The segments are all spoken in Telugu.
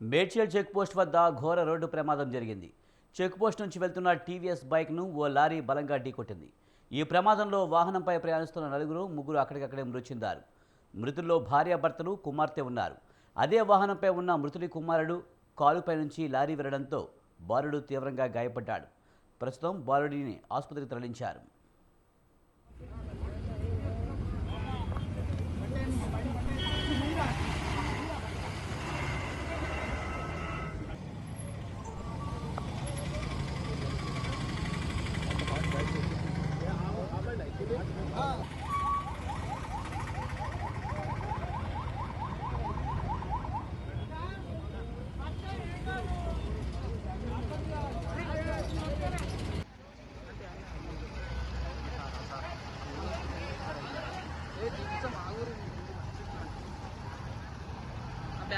మేడ్చల్ చెక్పోస్ట్ వద్ద ఘోర రోడ్డు ప్రమాదం జరిగింది. చెక్పోస్ట్ నుంచి వెళ్తున్న టీవీఎస్ బైక్ను ఓ లారీ బలంగా ఢీకొట్టింది. ఈ ప్రమాదంలో వాహనంపై ప్రయాణిస్తున్న నలుగురు ముగ్గురు అక్కడికక్కడే మృతి చెందారు మృతుల్లో భార్యాభర్తలు కుమార్తె ఉన్నారు. అదే వాహనంపై ఉన్న మృతుడి కుమారుడు కాలుపై నుంచి లారీ వెళ్ళడంతో బాలుడు తీవ్రంగా గాయపడ్డాడు. ప్రస్తుతం బాలుడిని ఆసుపత్రికి తరలించారు.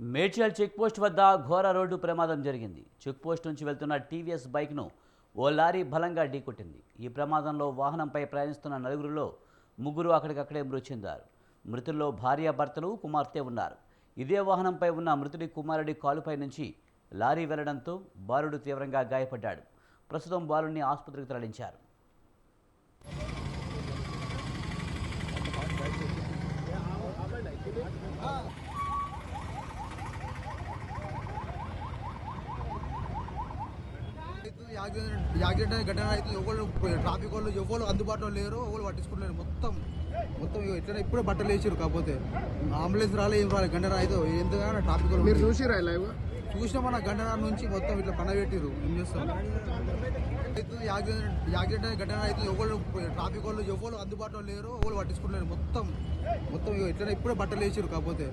మేడ్చల్ చెక్పోస్ట్ వద్ద ఘోర రోడ్డు ప్రమాదం జరిగింది. చెక్పోస్ట్ నుంచి వెళ్తున్న టీవీఎస్ బైక్ను ఓ లారీ బలంగా ఢీకొట్టింది. ఈ ప్రమాదంలో వాహనంపై ప్రయాణిస్తున్న నలుగురిలో ముగ్గురు అక్కడికక్కడే మృతి చెందారు. మృతుల్లో భార్యాభర్తలు కుమార్తె ఉన్నారు. ఇదే వాహనంపై ఉన్న మృతుడి కుమారుడి కాలుపై నుంచి లారీ వెళ్ళడంతో బాలుడు తీవ్రంగా గాయపడ్డాడు. ప్రస్తుతం బాలుడిని ఆసుపత్రికి తరలించారు. యాక్సిడెంట్ యాక్సిడెంట్ ఘటన అయితే ఎవరు ట్రాఫిక్ వాళ్ళు ఎవరు అందుబాటులో లేరు ఎవరు పట్టించుకుంటలేరు మొత్తం మొత్తం ఎట్లా ఇప్పుడే బట్టలు వేసారు కాకపోతే. అంబులెన్స్ రాలే ఏం రాలే గంటన అయితే ఎందుకన్నా ట్రాఫిక్ వాళ్ళు మీరు చూసిరా లైవ్ చూసినామన్న గంటన నుంచి మొత్తం ఇట్లా పన పెట్టిరు ఏం చేస్తాం అయితే యాక్సిడెంట్ యాక్సిడెంట్ ఘటన అయితే ఎవరు ట్రాఫిక్ వాళ్ళు ఎవరు అందుబాటులో లేరు ఎవరు పట్టించుకుంటలేరు మొత్తం మొత్తం ఎట్లా ఇప్పుడే బట్టలు వేసారు కాకపోతే.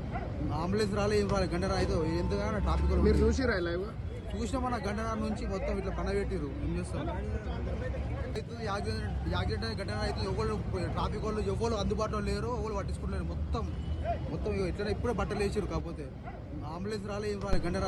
అంబులెన్స్ రాలే ఏం రాలే గంటన అయితే ఎందుకన్నా ట్రాఫిక్ వాళ్ళు మీరు చూసిరా లైవ్ చూసినామన్న గంటన నుంచి మొత్తం ఇట్లా పనబెట్టిరు ఏం చేస్తాం అయితే యాక్సిడెంట్ యాక్సిడెంట్ అనే ఘటన అయితే ఎవరు ట్రాఫిక్ వాళ్ళు ఎవరు అందుబాటులో లేరు ఎవరు పట్టించుకుంటున్నారు మొత్తం మొత్తం ఇగో ఎట్లా ఇప్పుడే బట్టలు వేసారు కాకపోతే. అంబులెన్స్ రాలే ఏం రాలే గంటన